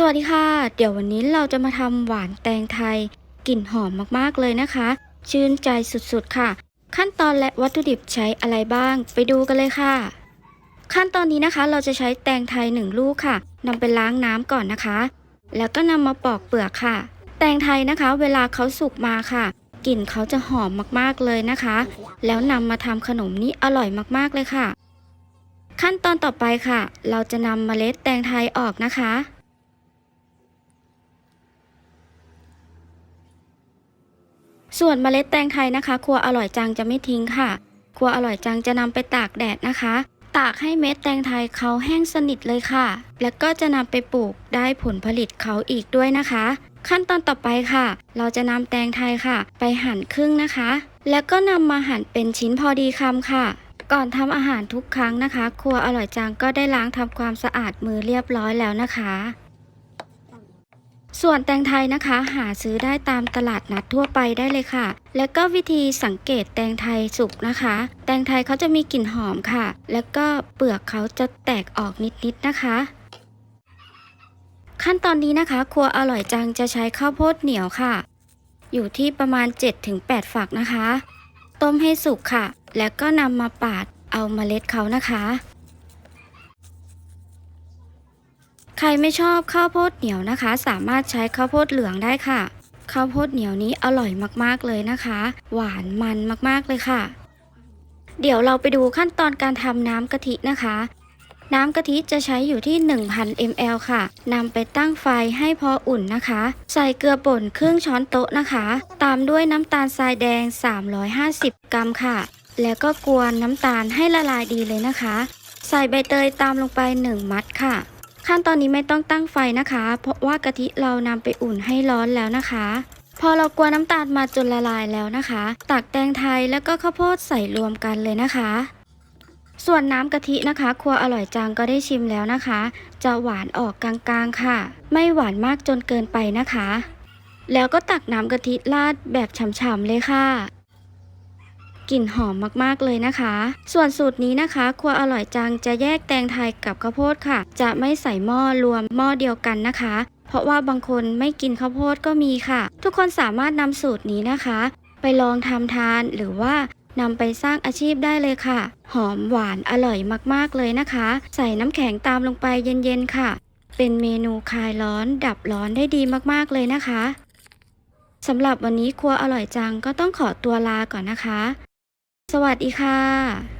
สวัสดีค่ะ เดี๋ยววันนี้เราจะมาทำหวานแตงไทย กลิ่นหอมมากๆเลยนะคะ ชื่นใจสุดๆค่ะ ขั้นตอนและวัตถุดิบใช้อะไรบ้าง ไปดูกันเลยค่ะ ขั้นตอนนี้นะคะเราจะใช้แตงไทยหนึ่งลูกค่ะนำไปล้างน้ำก่อนนะคะ แล้วก็นำมาปอกเปลือกค่ะ แตงไทยนะคะ เวลาเขาสุกมาค่ะ กลิ่นเขาจะหอมมากๆเลยนะคะ แล้วนำมาทำขนมนี้อร่อยมากๆเลยค่ะ ขั้นตอนต่อไปค่ะ เราจะนำเมล็ดแตงไทยออกนะคะ ส่วนเมล็ดแตงไทยนะคะ ครัวอร่อยจังจะไม่ทิ้งค่ะ ครัวอร่อยจังจะนำไปตากแดดนะคะ ตากให้เม็ดแตงไทยเขาแห้งสนิทเลยค่ะ แล้วก็จะนำไปปลูกได้ผลผลิตเขาอีกด้วยนะคะ ขั้นตอนต่อไปค่ะ เราจะนำแตงไทยค่ะ ไปหั่นครึ่งนะคะ แล้วก็นำมาหั่นเป็นชิ้นพอดีคำค่ะก่อนทำอาหารทุกครั้งนะคะ ครัวอร่อยจังก็ได้ล้างทำความสะอาดมือเรียบร้อยแล้วนะคะ ส่วนแตงไทยนะคะ หาซื้อได้ตามตลาดนัดทั่วไปได้เลยค่ะ แล้วก็วิธีสังเกตแตงไทยสุกนะคะ แตงไทยเขาจะมีกลิ่นหอมค่ะ แล้วก็เปลือกเขาจะแตกออกนิดๆนะคะขั้นตอนนี้นะคะ ครัวอร่อยจังจะใช้ข้าวโพดเหนียวค่ะ อยู่ที่ประมาณ 7-8 ฝักนะคะ ต้มให้สุกค่ะ แล้วก็นำมาปาดเอาเมล็ดเขานะคะ ใครไม่ชอบข้าวโพดเหนียวนะคะ สามารถใช้ข้าวโพดเหลืองได้ค่ะ ข้าวโพดเหนียวนี้อร่อยมากๆเลยนะคะ หวานมันมากๆเลยค่ะ เดี๋ยวเราไปดูขั้นตอนการทำน้ำกะทินะคะ น้ำกะทิจะใช้อยู่ที่ 1,000 ml ค่ะนำไปตั้งไฟให้พออุ่นนะคะ ใส่เกลือป่นครึ่งช้อนโต๊ะนะคะ ตามด้วยน้ำตาลทรายแดง 350 กรัมค่ะ แล้วก็กวนน้ำตาลให้ละลายดีเลยนะคะ ใส่ใบเตยตามลงไป 1 มัดค่ะ ขั้นตอนนี้ไม่ต้องตั้งไฟนะคะ เพราะว่ากะทิเรานำไปอุ่นให้ร้อนแล้วนะคะ พอเรากวนน้ำตาลมาจนละลายแล้วนะคะ ตักแตงไทยแล้วก็ข้าวโพดใส่รวมกันเลยนะคะ ส่วนน้ำกะทินะคะ ครัวอร่อยจังก็ได้ชิมแล้วนะคะ จะหวานออกกลางๆค่ะ ไม่หวานมากจนเกินไปนะคะ แล้วก็ตักน้ำกะทิราดแบบฉ่ำๆเลยค่ะ กลิ่นหอมมากๆเลยนะคะ ส่วนสูตรนี้นะคะ ครัวอร่อยจังจะแยกแตงไทยกับข้าวโพดค่ะ จะไม่ใส่หม้อรวมหม้อเดียวกันนะคะ เพราะว่าบางคนไม่กินข้าวโพดก็มีค่ะ ทุกคนสามารถนำสูตรนี้นะคะ ไปลองทำทานหรือว่านำไปสร้างอาชีพได้เลยค่ะ หอมหวานอร่อยมากๆเลยนะคะ ใส่น้ำแข็งตามลงไปเย็นๆค่ะ เป็นเมนูคลายร้อนดับร้อนได้ดีมากๆเลยนะคะสำหรับวันนี้ครัวอร่อยจังก็ต้องขอตัวลาก่อนนะคะ สวัสดีค่ะ